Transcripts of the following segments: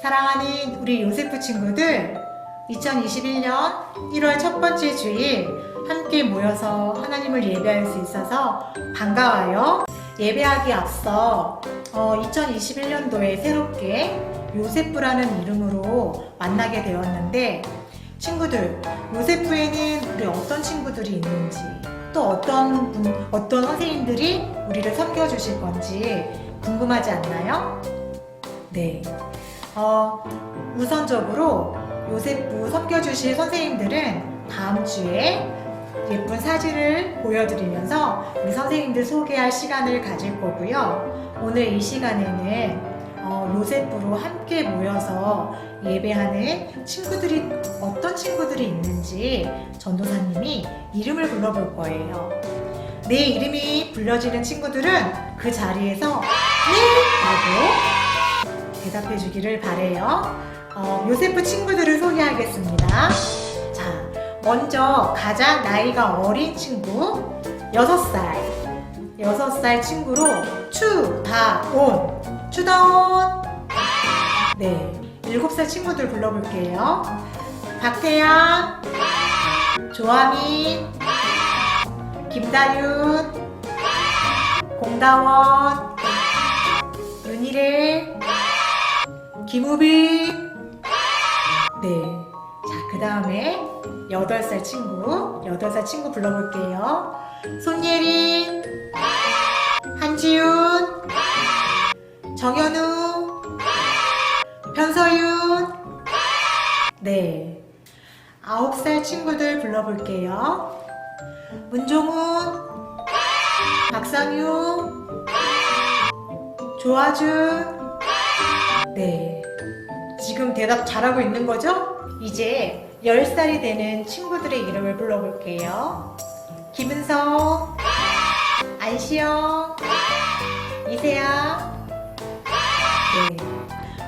사랑하는 우리 요세프 친구들, 2021년 1월 첫 번째 주일 함께 모여서 하나님을 예배할 수 있어서 반가워요. 예배하기 앞서 2021년도에 새롭게 요세프라는 이름으로 만나게 되었는데 친구들, 요세프에는 우리 어떤 친구들이 있는지 또 어떤 분, 어떤 선생님들이 우리를 섬겨주실 건지 궁금하지 않나요? 네. 어, 우선적으로 요세프 섬겨주실 선생님들은 다음 주에 예쁜 사진을 보여드리면서 우리 선생님들 소개할 시간을 가질 거고요. 오늘 이 시간에는 어, 요세프로 함께 모여서 예배하는 친구들이 어떤 친구들이 있는지 전도사님이 이름을 불러볼 거예요. 내 이름이 불려지는 친구들은 그 자리에서 네! 라고 대답해 주기를 바래요. 어, 요세프 친구들을 소개하겠습니다. 자, 먼저 가장 나이가 어린 친구 6살. 6살 친구로 추다온. 추다온. 네 7살 친구들 불러볼게요. 박태양 조아민 김다윤. 공다원. 윤희래 김우빈 네. 자, 그 다음에 8살 친구, 8살 친구 불러볼게요. 손예린, 한지훈, 정현우, 변서윤, 네. 9살 친구들 불러볼게요. 문종훈, 박상유, 조아준, 네. 지금 대답 잘하고 있는 거죠? 이제 10살이 되는 친구들의 이름을 불러볼게요. 김은성, 안시영, 이세아, 네.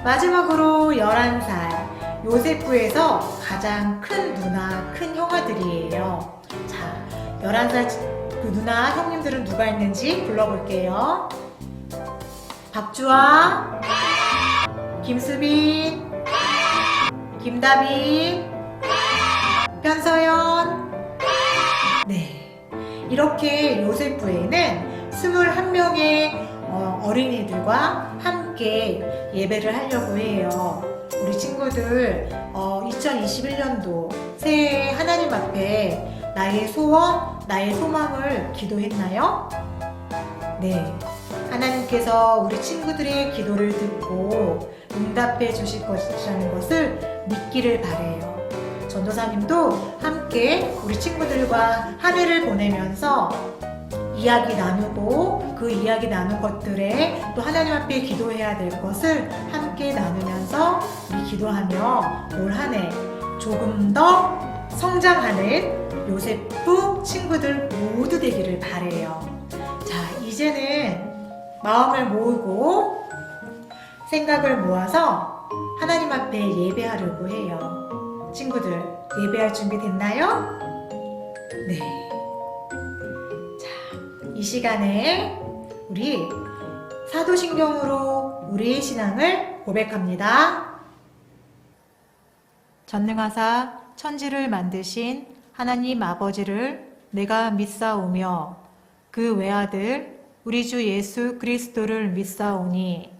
마지막으로 11살, 요세프에서 가장 큰 누나, 큰 형아들이에요. 자, 11살 그 누나, 형님들은 누가 있는지 불러볼게요. 박주아, 김수빈, 김다빈, 변서연. 네. 이렇게 요세프에는 21명의 어린이들과 함께 예배를 하려고 해요. 우리 친구들, 어, 2021년도 새해 하나님 앞에 나의 소원, 나의 소망을 기도했나요? 네. 하나님께서 우리 친구들의 기도를 듣고 응답해 주실 것이라는 것을 믿기를 바래요. 전도사님도 함께 우리 친구들과 한 해를 보내면서 이야기 나누고 그 이야기 나눈 것들에 또 하나님 앞에 기도해야 될 것을 함께 나누면서 우리 기도하며 올 한 해 조금 더 성장하는 요세프 친구들 모두 되기를 바래요. 자, 이제는 마음을 모으고 생각을 모아서 하나님 앞에 예배하려고 해요. 친구들, 예배할 준비 됐나요? 네. 자, 이 시간에 우리 사도신경으로 우리의 신앙을 고백합니다. 전능하사 천지를 만드신 하나님 아버지를 내가 믿사오며 그 외아들 우리 주 예수 그리스도를 믿사오니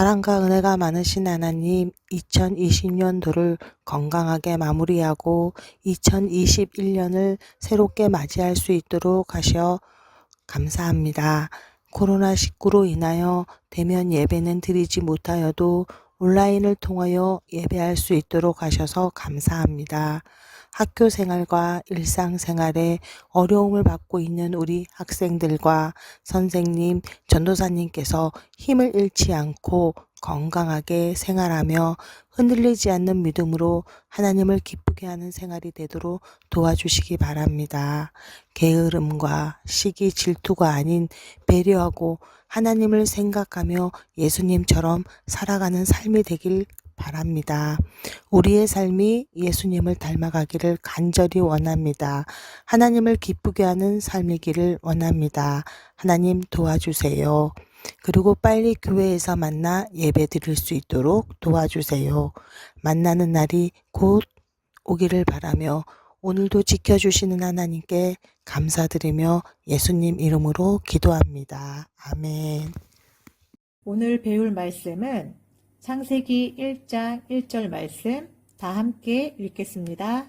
사랑과 은혜가 많으신 하나님, 2020년도를 건강하게 마무리하고 2021년을 새롭게 맞이할 수 있도록 하셔 감사합니다. 코로나19로 인하여 대면 예배는 드리지 못하여도 온라인을 통하여 예배할 수 있도록 하셔서 감사합니다. 학교 생활과 일상 생활에 어려움을 받고 있는 우리 학생들과 선생님, 전도사님께서 힘을 잃지 않고 건강하게 생활하며 흔들리지 않는 믿음으로 하나님을 기쁘게 하는 생활이 되도록 도와주시기 바랍니다. 게으름과 시기 질투가 아닌 배려하고 하나님을 생각하며 예수님처럼 살아가는 삶이 되길 바랍니다. 우리의 삶이 예수님을 닮아가기를 간절히 원합니다. 하나님을 기쁘게 하는 삶이기를 원합니다. 하나님 도와주세요. 그리고 빨리 교회에서 만나 예배 드릴 수 있도록 도와주세요. 만나는 날이 곧 오기를 바라며 오늘도 지켜주시는 하나님께 감사드리며 예수님 이름으로 기도합니다. 아멘. 오늘 배울 말씀은 창세기 1장 1절 말씀 다 함께 읽겠습니다.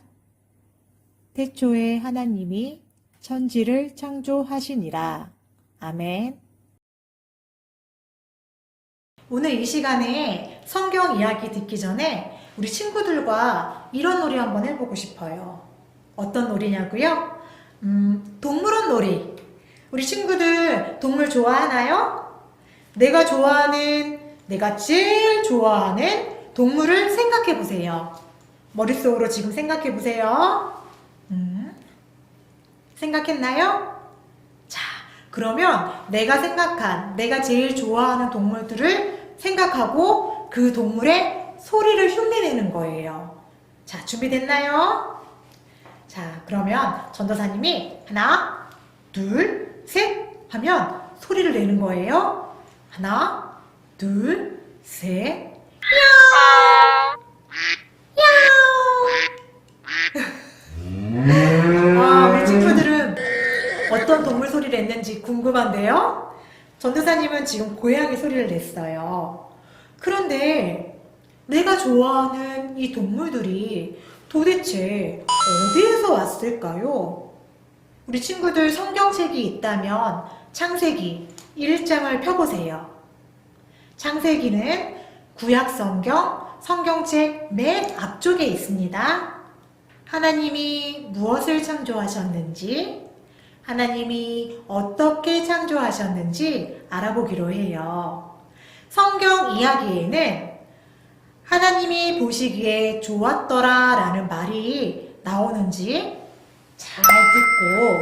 태초에 하나님이 천지를 창조하시니라. 아멘. 오늘 이 시간에 성경 이야기 듣기 전에 우리 친구들과 이런 놀이 한번 해보고 싶어요. 어떤 놀이냐고요? 음, 동물원 놀이. 우리 친구들 동물 좋아하나요? 내가 좋아하는, 내가 제일 좋아하는 동물을 생각해 보세요. 머릿속으로 지금 생각해 보세요. 음, 생각했나요? 자, 그러면 내가 생각한, 내가 제일 좋아하는 동물들을 생각하고 그 동물의 소리를 흉내내는 거예요. 자, 준비됐나요? 자, 그러면 전도사님이 하나, 둘, 셋 하면 소리를 내는 거예요. 하나, 둘, 셋. 야옹! 와, 우리 친구들은 어떤 동물 소리를 냈는지 궁금한데요? 전도사님은 지금 고양이 소리를 냈어요. 그런데 내가 좋아하는 이 동물들이 도대체 어디에서 왔을까요? 우리 친구들 성경책이 있다면 창세기 1장을 펴보세요. 창세기는 구약 성경 성경책 맨 앞쪽에 있습니다. 하나님이 무엇을 창조하셨는지, 하나님이 어떻게 창조하셨는지 알아보기로 해요. 성경 이야기에는 하나님이 보시기에 좋았더라 라는 말이 나오는지 잘 듣고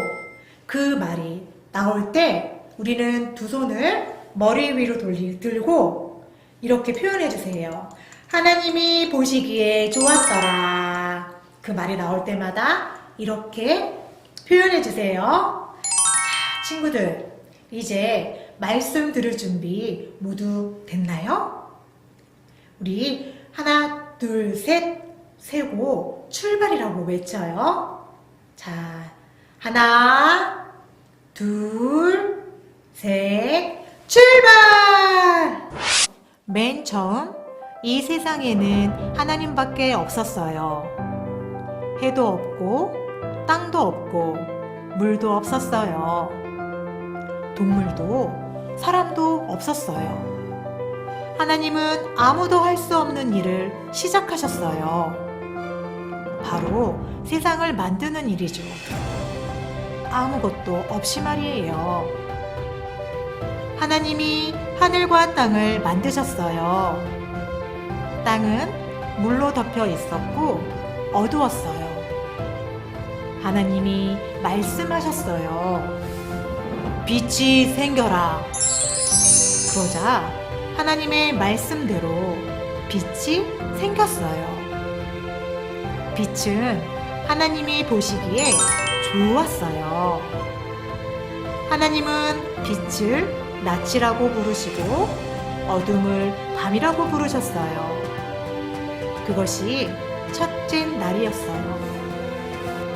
그 말이 나올 때 우리는 두 손을 머리 위로 돌리, 들고 이렇게 표현해 주세요. 하나님이 보시기에 좋았더라. 그 말이 나올 때마다 이렇게 표현해 주세요. 자, 친구들, 이제 말씀 들을 준비 모두 됐나요? 우리 하나, 둘, 셋 세고 출발이라고 외쳐요. 자, 하나, 둘, 셋, 출발! 맨 처음 이 세상에는 하나님밖에 없었어요. 해도 없고, 땅도 없고, 물도 없었어요. 동물도, 사람도 없었어요. 하나님은 아무도 할 수 없는 일을 시작하셨어요. 바로 세상을 만드는 일이죠. 아무것도 없이 말이에요. 하나님이 하늘과 땅을 만드셨어요. 땅은 물로 덮여 있었고 어두웠어요. 하나님이 말씀하셨어요. 빛이 생겨라. 그러자 하나님의 말씀대로 빛이 생겼어요. 빛은 하나님이 보시기에 좋았어요. 하나님은 빛을 낮이라고 부르시고 어둠을 밤이라고 부르셨어요. 그것이 첫째 날이었어요.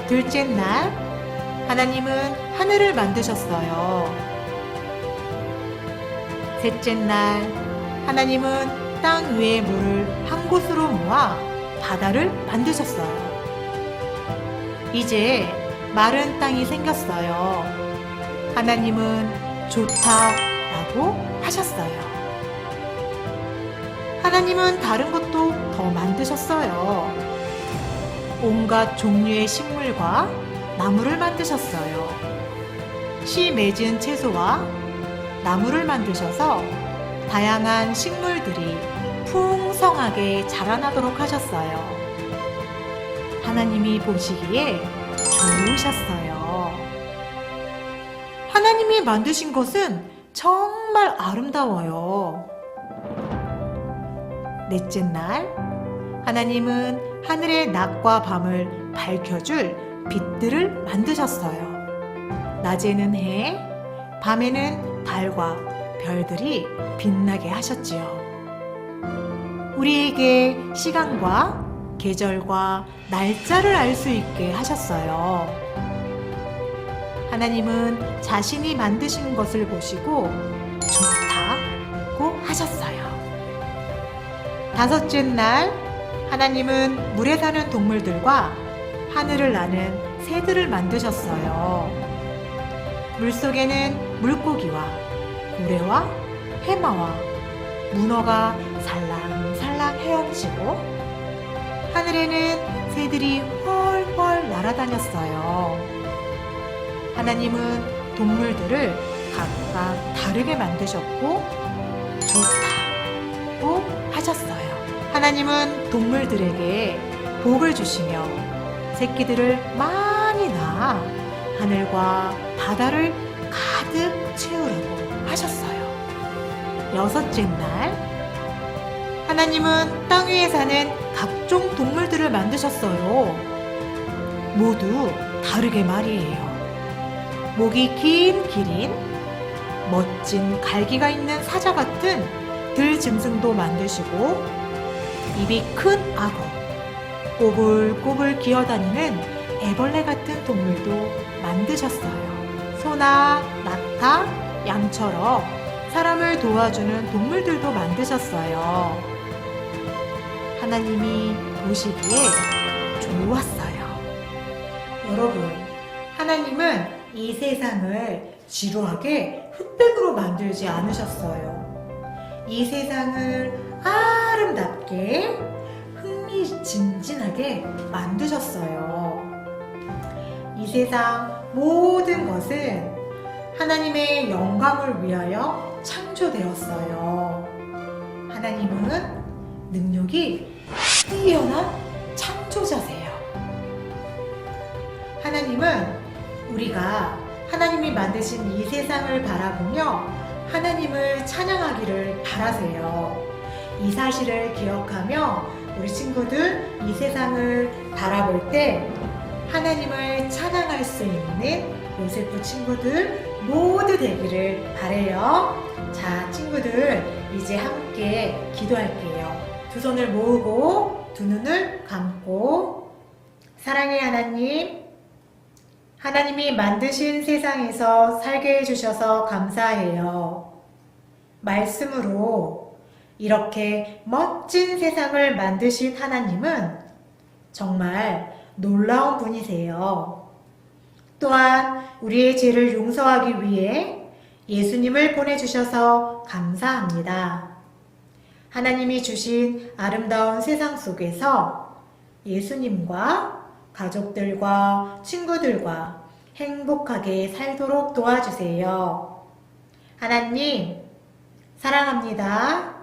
둘째 날, 하나님은 하늘을 만드셨어요. 셋째 날, 하나님은 땅 위의 물을 한 곳으로 모아 바다를 만드셨어요. 이제 마른 땅이 생겼어요. 하나님은 좋다 라고 하셨어요. 하나님은 다른 것도 더 만드셨어요. 온갖 종류의 식물과 나무를 만드셨어요. 씨 맺은 채소와 나무를 만드셔서 다양한 식물들이 풍성하게 자라나도록 하셨어요. 하나님이 보시기에 좋으셨어요. 하나님이 만드신 것은 정 말 아름다워요. 넷째 날, 하나님은 하늘의 낮과 밤을 밝혀줄 빛들을 만드셨어요. 낮에는 해, 밤에는 달과 별들이 빛나게 하셨지요. 우리에게 시간과 계절과 날짜를 알 수 있게 하셨어요. 하나님은 자신이 만드신 것을 보시고 다섯째 날, 하나님은 물에 사는 동물들과 하늘을 나는 새들을 만드셨어요. 물 속에는 물고기와 고래와 해마와 문어가 살랑살랑 헤엄치고 하늘에는 새들이 훨훨 날아다녔어요. 하나님은 동물들을 각각 다르게 만드셨고 좋다고 하나님은 동물들에게 복을 주시며 새끼들을 많이 낳아 하늘과 바다를 가득 채우라고 하셨어요. 여섯째 날, 하나님은 땅 위에 사는 각종 동물들을 만드셨어요. 모두 다르게 말이에요. 목이 긴 기린, 멋진 갈기가 있는 사자 같은 들짐승도 만드시고, 입이 큰 악어, 꼬불꼬불 기어다니는 애벌레 같은 동물도 만드셨어요. 소나 낙타, 양처럼 사람을 도와주는 동물들도 만드셨어요. 하나님이 보시기에 좋았어요. 여러분, 하나님은 이 세상을 지루하게 흑백으로 만들지 않으셨어요. 이 세상을 아름답게 흥미진진하게 만드셨어요. 이 세상 모든 것은 하나님의 영광을 위하여 창조되었어요. 하나님은 능력이 뛰어난 창조자세요. 하나님은 우리가 하나님이 만드신 이 세상을 바라보며 하나님을 찬양하기를 바라세요. 이 사실을 기억하며 우리 친구들 이 세상을 바라볼 때 하나님을 찬양할 수 있는 요세프 친구들 모두 되기를 바래요. 자, 친구들 이제 함께 기도할게요. 두 손을 모으고 두 눈을 감고 사랑의 하나님 하나님이 만드신 세상에서 살게 해주셔서 감사해요. 말씀으로 이렇게 멋진 세상을 만드신 하나님은 정말 놀라운 분이세요. 또한 우리의 죄를 용서하기 위해 예수님을 보내주셔서 감사합니다. 하나님이 주신 아름다운 세상 속에서 예수님과 가족들과 친구들과 행복하게 살도록 도와주세요. 하나님, 사랑합니다.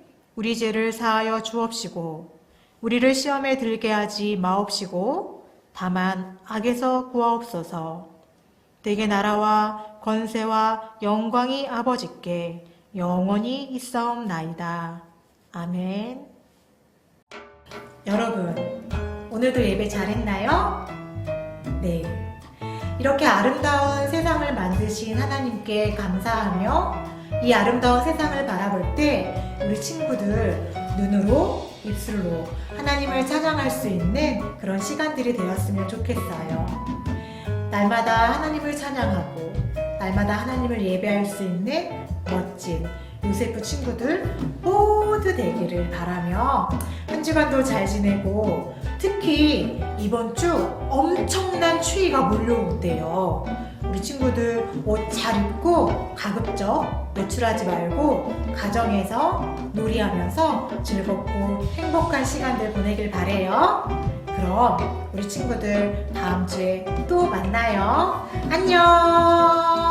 우리 죄를 사하여 주옵시고, 우리를 시험에 들게 하지 마옵시고, 다만 악에서 구하옵소서. 대개 나라와 권세와 영광이 아버지께 영원히 있사옵나이다. 아멘. 여러분, 오늘도 예배 잘했나요? 네. 이렇게 아름다운 세상을 만드신 하나님께 감사하며 이 아름다운 세상을 바라볼 때 우리 친구들 눈으로 입술로 하나님을 찬양할 수 있는 그런 시간들이 되었으면 좋겠어요. 날마다 하나님을 찬양하고 날마다 하나님을 예배할 수 있는 멋진 요세프 친구들 모두 되기를 바라며 한 주간도 잘 지내고 특히 이번 주 엄청난 추위가 몰려온대요. 우리 친구들 옷 잘 입고 가급적 외출하지 말고 가정에서 놀이하면서 즐겁고 행복한 시간들 보내길 바래요. 그럼 우리 친구들 다음 주에 또 만나요. 안녕.